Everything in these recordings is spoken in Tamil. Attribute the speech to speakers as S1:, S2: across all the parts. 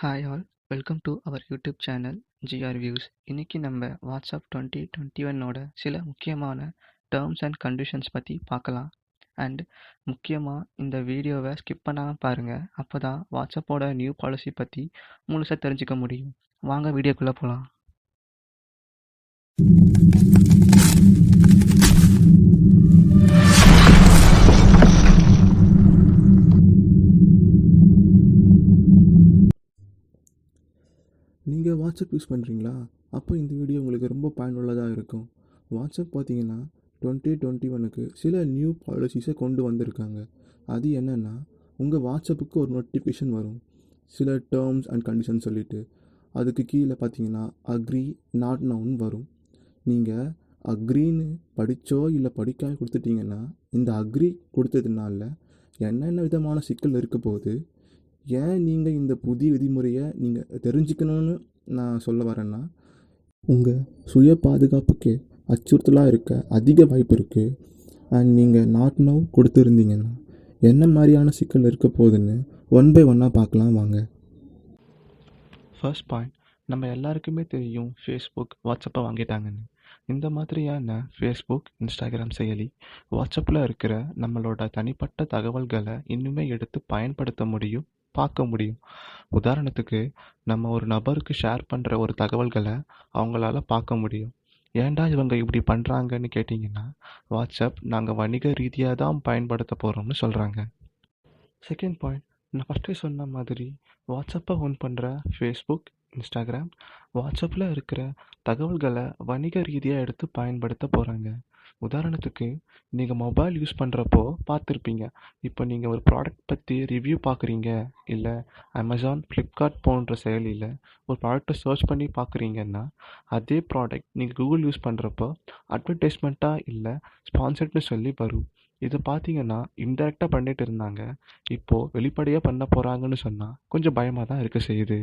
S1: Hi all welcome to our YouTube channel GR views இன்னைக்கு நம்ம வாட்ஸ்அப் டுவெண்ட்டி டுவெண்ட்டி ஒன்னோட சில முக்கியமான டேர்ம்ஸ் அண்ட் கண்டிஷன்ஸ் பற்றி பார்க்கலாம். அண்ட் முக்கியமாக இந்த வீடியோவை ஸ்கிப் பண்ணாமல் பாருங்கள் அப்போ தான் வாட்ஸ்அப்போட நியூ பாலிசி பற்றி முழுசாக தெரிஞ்சுக்க முடியும். வாங்க வீடியோக்குள்ளே போகலாம்
S2: நீங்கள் வாட்ஸ்அப் யூஸ் பண்ணுறீங்களா? அப்போ இந்த வீடியோ உங்களுக்கு ரொம்ப பயனுள்ளதாக இருக்கும். வாட்ஸ்அப் பார்த்தீங்கன்னா டுவெண்ட்டி டுவெண்ட்டி ஒனுக்கு சில நியூ பாலிசிஸை கொண்டு வந்திருக்காங்க. அது என்னென்னா உங்கள் வாட்ஸ்அப்புக்கு ஒரு நோட்டிஃபிகேஷன் வரும். சில டேர்ம்ஸ் அண்ட் கண்டிஷன் சொல்லிவிட்டு அதுக்கு கீழே பார்த்தீங்கன்னா அக்ரி நாட் நவுன் வரும். நீங்கள் அக்ரின்னு படித்தோ இல்லை படிக்காமல் கொடுத்துட்டிங்கன்னா இந்த அக்ரி கொடுத்ததுனால என்னென்ன விதமான சிக்கல் இருக்க போகுது? ஏன் நீங்கள் இந்த புதிய விதிமுறையை நீங்கள் தெரிஞ்சுக்கணும்னு நான் சொல்ல வரேன்னா உங்கள் சுய பாதுகாப்புக்கு அச்சுறுத்தலாக இருக்க அதிக வாய்ப்பு இருக்குது அண்ட் நீங்கள் நாட் நவ் கொடுத்துருந்தீங்கன்னா என்ன மாதிரியான சிக்கல் இருக்க போகுதுன்னு ஒன் பை ஒன்னாக பார்க்கலாம் வாங்க.
S1: ஃபர்ஸ்ட் பாயிண்ட் நம்ம எல்லாருக்குமே தெரியும் ஃபேஸ்புக் வாட்ஸ்அப்பை வாங்கிட்டாங்கன்னு. இந்த மாதிரியான ஃபேஸ்புக் இன்ஸ்டாகிராம் செயலி வாட்ஸ்அப்பில் இருக்கிற நம்மளோட தனிப்பட்ட தகவல்களை இன்னுமே எடுத்து பயன்படுத்த முடியும். பார்க்க முடியும். உதாரணத்துக்கு நம்ம ஒரு நபருக்கு ஷேர் பண்ணுற ஒரு தகவல்களை அவங்களால பார்க்க முடியும். ஏன்டா இவங்க இப்படி பண்ணுறாங்கன்னு கேட்டிங்கன்னா வாட்ஸ்அப் நாங்கள் வணிக ரீதியாக தான் பயன்படுத்த போகிறோம்னு சொல்கிறாங்க செகண்ட் பாயிண்ட் நான் ஃபஸ்ட்டே சொன்ன மாதிரி வாட்ஸ்அப்பை ஓன் பண்ணுற ஃபேஸ்புக் இன்ஸ்டாகிராம் வாட்ஸ்அப்பில் இருக்கிற தகவல்களை வணிக ரீதியாக எடுத்து பயன்படுத்த போகிறாங்க உதாரணத்துக்கு நீங்கள் மொபைல் யூஸ் பண்ணுறப்போ பார்த்துருப்பீங்க. இப்போ நீங்கள் ஒரு ப்ராடக்ட் பற்றி ரிவ்யூ பார்க்குறீங்க இல்லை அமேசான் ஃப்ளிப்கார்ட் போன்ற செயலியில் ஒரு ப்ராடக்ட்டை சர்ச் பண்ணி பார்க்குறீங்கன்னா அதே ப்ராடக்ட் நீங்கள் கூகுள் யூஸ் பண்ணுறப்போ அட்வர்டைஸ்மெண்ட்டாக இல்லை ஸ்பான்சர்ட்னு சொல்லி வரும். இது பார்த்தீங்கன்னா இன்டெரக்டாக பண்ணிட்டு இருந்தாங்க. இப்போது வெளிப்படையாக பண்ண போகிறாங்கன்னு சொன்னால் கொஞ்சம் பயமாக தான் இருக்க செய்யுது.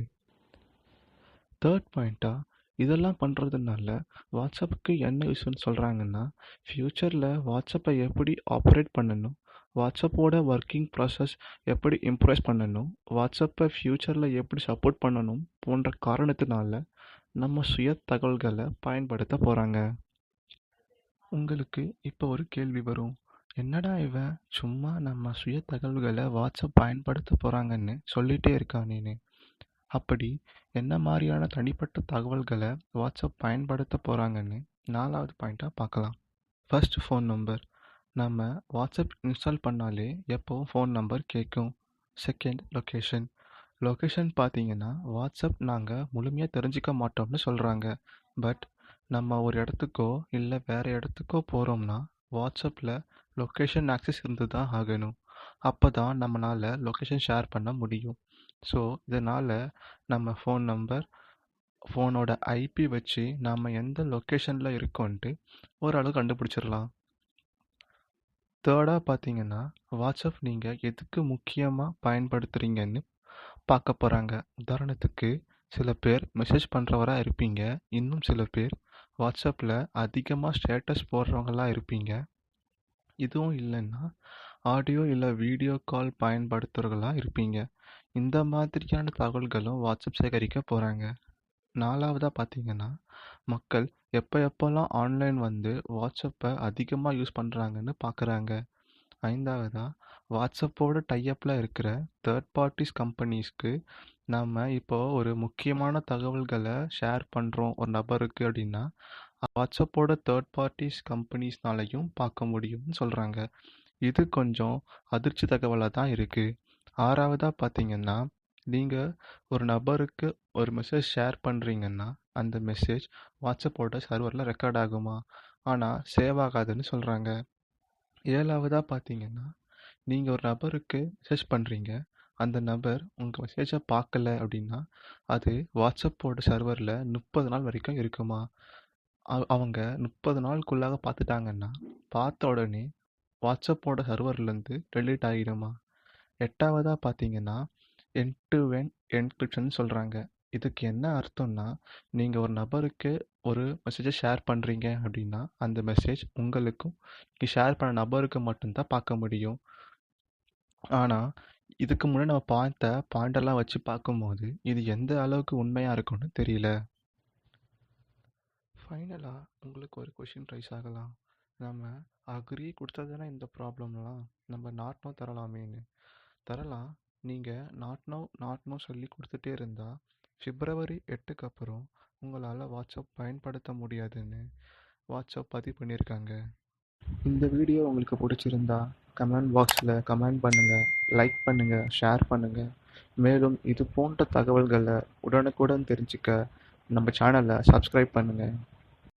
S1: தேர்ட் பாயிண்ட்டாக இதெல்லாம் பண்ணுறதுனால வாட்ஸ்அப்புக்கு என்ன விஷயம்னு சொல்கிறாங்கன்னா ஃப்யூச்சரில் வாட்ஸ்அப்பை எப்படி ஆப்ரேட் பண்ணணும் வாட்ஸ்அப்போட ஒர்க்கிங் ப்ராசஸ் எப்படி இம்ப்ரெஸ் பண்ணணும் வாட்ஸ்அப்பை ஃப்யூச்சரில் எப்படி சப்போர்ட் பண்ணணும் போன்ற காரணத்தினால நம்ம சுய தகவல்களை பயன்படுத்த போகிறாங்க உங்களுக்கு இப்போ ஒரு கேள்வி வரும். என்னடா இவன் சும்மா நம்ம சுய தகவல்களை வாட்ஸ்அப் பயன்படுத்த போகிறாங்கன்னு சொல்லிகிட்டே இருக்கானேன்னு அப்படி என்ன மாதிரியான தனிப்பட்ட தகவல்களை வாட்ஸ்அப் பயன்படுத்த போகிறாங்கன்னு நாலாவது பாயிண்ட்டாக பார்க்கலாம். ஃபர்ஸ்ட் ஃபோன் நம்பர் நம்ம வாட்ஸ்அப் இன்ஸ்டால் பண்ணாலே எப்போவும் ஃபோன் நம்பர் கேட்கும் செகண்ட் லொக்கேஷன் லொக்கேஷன் பார்த்தீங்கன்னா வாட்ஸ்அப் நாங்கள் முழுமையாக தெரிஞ்சிக்க மாட்டோம்னு சொல்கிறாங்க பட் நம்ம ஒரு இடத்துக்கோ இல்லை வேறு இடத்துக்கோ போகிறோம்னா வாட்ஸ்அப்பில் லொக்கேஷன் ஆக்சஸ் இருந்து தான் ஆகணும். அப்போ தான் நம்மளால் லொக்கேஷன் ஷேர் பண்ண முடியும். ஸோ இதனால் நம்ம ஃபோன் நம்பர் ஃபோனோட ஐபி வச்சு நாம் எந்த லொக்கேஷனில் இருக்கோன்ட்டு ஓரளவு கண்டுபிடிச்சிடலாம் தேர்டாக பார்த்தீங்கன்னா வாட்ஸ்அப் நீங்கள் எதுக்கு முக்கியமாக பயன்படுத்துகிறீங்கன்னு பார்க்க போகிறாங்க உதாரணத்துக்கு சில பேர் மெசேஜ் பண்ணுறவராக இருப்பீங்க. இன்னும் சில பேர் வாட்ஸ்அப்பில் அதிகமாக ஸ்டேட்டஸ் போடுறவங்களாக இருப்பீங்க. இதுவும் இல்லைன்னா ஆடியோ இல்லை வீடியோ கால் பயன்படுத்துகிறவர்களாக இருப்பீங்க. இந்த மாதிரியான தகவல்களும் வாட்ஸ்அப் சேகரிக்க போகிறாங்க நாலாவதாக பார்த்தீங்கன்னா மக்கள் எப்போ எப்போல்லாம் ஆன்லைன் வந்து வாட்ஸ்அப்பை அதிகமாக யூஸ் பண்ணுறாங்கன்னு பார்க்குறாங்க ஐந்தாவதாக வாட்ஸ்அப்போட டைஅப்பில் இருக்கிற தேர்ட் பார்ட்டிஸ் கம்பெனிஸ்க்கு நாம் இப்போ ஒரு முக்கியமான தகவல்களை ஷேர் பண்ணுறோம் ஒரு நபருக்கு அப்படின்னா வாட்ஸ்அப்போட தேர்ட் பார்ட்டிஸ் கம்பெனிஸ்னாலையும் பார்க்க முடியும்னு சொல்கிறாங்க இது கொஞ்சம் அதிர்ச்சி தகவலாக தான் இருக்குது ஆறாவதாக பார்த்தீங்கன்னா நீங்கள் ஒரு நபருக்கு ஒரு மெசேஜ் ஷேர் பண்ணுறீங்கன்னா அந்த மெசேஜ் வாட்ஸ்அப்போட சர்வரில் ரெக்கார்ட் ஆகுமா? ஆனால் சேவ் ஆகாதுன்னு சொல்கிறாங்க ஏழாவதாக பார்த்தீங்கன்னா நீங்கள் ஒரு நபருக்கு மெசேஜ் பண்ணுறீங்க அந்த நபர் உங்கள் மெசேஜை பார்க்கல அப்படின்னா அது வாட்ஸ்அப்போட சர்வரில் முப்பது நாள் வரைக்கும் இருக்குமா? அவங்க முப்பது நாளுக்குள்ளாக பார்த்துட்டாங்கன்னா பார்த்த உடனே வாட்ஸ்அப்போட சர்வர்லேருந்து டெலீட் ஆகிடுமா எட்டாவதாக பார்த்தீங்கன்னா என் டு என் என்கிரிப்ஷன் சொல்கிறாங்க இதுக்கு என்ன அர்த்தம்னா நீங்கள் ஒரு நபருக்கு ஒரு மெசேஜை ஷேர் பண்ணுறீங்க அப்படின்னா அந்த மெசேஜ் உங்களுக்கும் நீங்கள் ஷேர் பண்ண நபருக்கு மட்டும்தான் பார்க்க முடியும். ஆனால் இதுக்கு முன்னாடி நம்ம பார்த்த பாயிண்டெல்லாம் வச்சு பார்க்கும்போது இது எந்த அளவுக்கு உண்மையாக இருக்கும்னு தெரியல. ஃபைனலாக உங்களுக்கு ஒரு கொஷின் ரைஸ் ஆகலாம். நம்ம அக்ரி கொடுத்தா இந்த ப்ராப்ளம்லாம் நம்ம நாட்டும் தரலாமேன்னு. தரலாம். நீங்கள் நாட் நோ நாட் சொல்லி கொடுத்துட்டே இருந்தால் ஃபிப்ரவரி எட்டுக்கு அப்புறம் உங்களால் வாட்ஸ்அப் பயன்படுத்த முடியாதுன்னு வாட்ஸ்அப் பதிவு பண்ணியிருக்காங்க இந்த வீடியோ உங்களுக்கு பிடிச்சிருந்தா கமெண்ட் பாக்ஸில் கமெண்ட் பண்ணுங்கள் லைக் பண்ணுங்கள் ஷேர் பண்ணுங்கள் மேலும் இது போன்ற தகவல்களை உடனுக்குடன் தெரிஞ்சுக்க நம்ம சேனலை சப்ஸ்கிரைப் பண்ணுங்கள்